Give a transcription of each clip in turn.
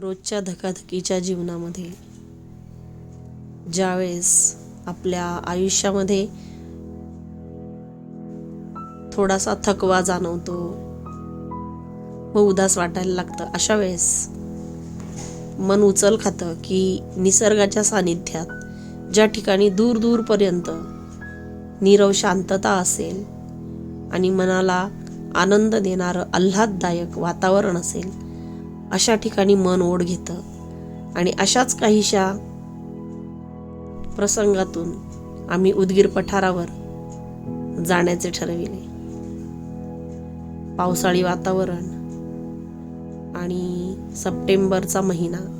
रोजच्या धकाधकीच्या जीवनामध्ये. ज्यावेळेस आपल्या आयुष्यामध्ये थोडासा थकवा जाणवतो व उदास वाटायला लागतं अशा वेळेस मन उचल खातं की निसर्गाच्या सानिध्यात ज्या ठिकाणी दूर दूरपर्यंत नीरव शांतता असेल आणि मनाला आनंद देणारं आल्हाददायक वातावरण असेल अशा ठिकाणी मन ओढ घेतं. आणि अशाच काहीशा प्रसंगातून आम्ही उदगीर पठारावर जाण्याचे ठरविले. पावसाळी वातावरण आणि सप्टेंबरचा महिना.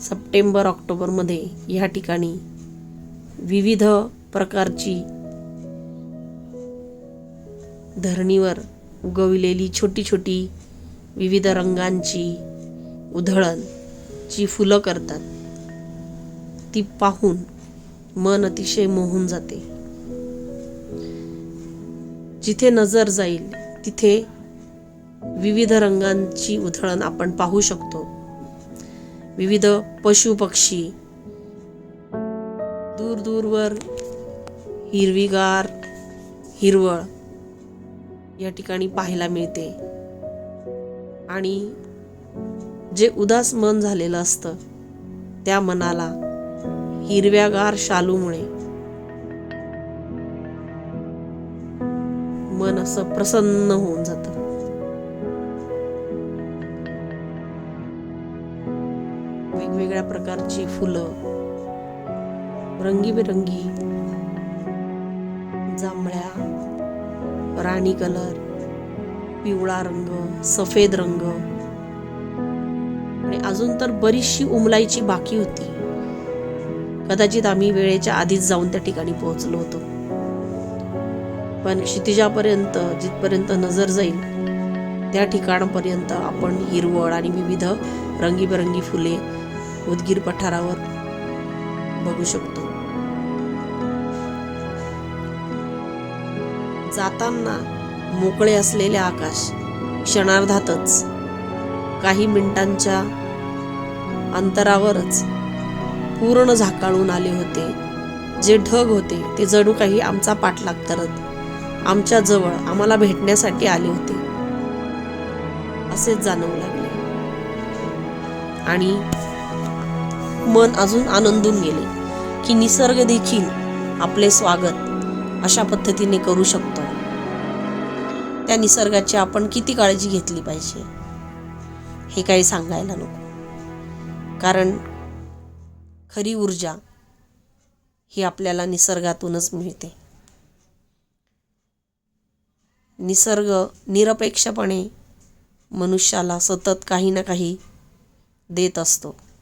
सप्टेंबर ऑक्टोबरमध्ये ह्या ठिकाणी विविध प्रकारची धरणीवर उगवलेली छोटी छोटी विविध रंगांची उधळण जी फुलं करतात ती पाहून मन अतिशय मोहून जाते. जिथे नजर जाईल तिथे विविध रंगांची उधळण आपण पाहू शकतो. विविध पशु पक्षी दूर दूरवर हिरवीगार हिरवळ या ठिकाणी पाहायला मिळते. आणि जे उदास मन झालेलं असतं त्या मनाला हिरव्यागार शालूमुळे मन असं प्रसन्न होऊन जातं. वेगवेगळ्या प्रकारची फुलं रंगीबेरंगी जांभळ्या राणी कलर पिवळा रंग सफेद रंग. आणि अजून तर बरीचशी उमलायची बाकी होती. कदाचित आम्ही वेळेच्या आधीच जाऊन त्या ठिकाणी पोहोचलो होतो. पण क्षितिजापर्यंत जिथपर्यंत नजर जाईल त्या ठिकाणापर्यंत आपण हिरवळ आणि विविध रंगीबेरंगी फुले उदगीर पठारावर बघू शकतो. जाताना मोकळे असलेले आकाश क्षणार्धातच काही मिनिटांच्या अंतरावरच पूर्ण झाकाळून आले होते. जे ढग होते ते जणू काही आमचा पाठलाग करत आमच्या जवळ आम्हाला भेटण्यासाठी आले होते. असेच जाणवू लागले. आणि मन अजून आनंदून गेले की निसर्ग देखील आपले स्वागत अशा पद्धतीने करू शकतो. त्या निसर्गाची आपण किती काळजी घेतली पाहिजे? हे काही सांगायला नको. कारण खरी ऊर्जा ही आपल्याला निसर्गातूनच मिळते. निसर्ग निरपेक्षपणे मनुष्याला सतत काही ना काही देत असतो.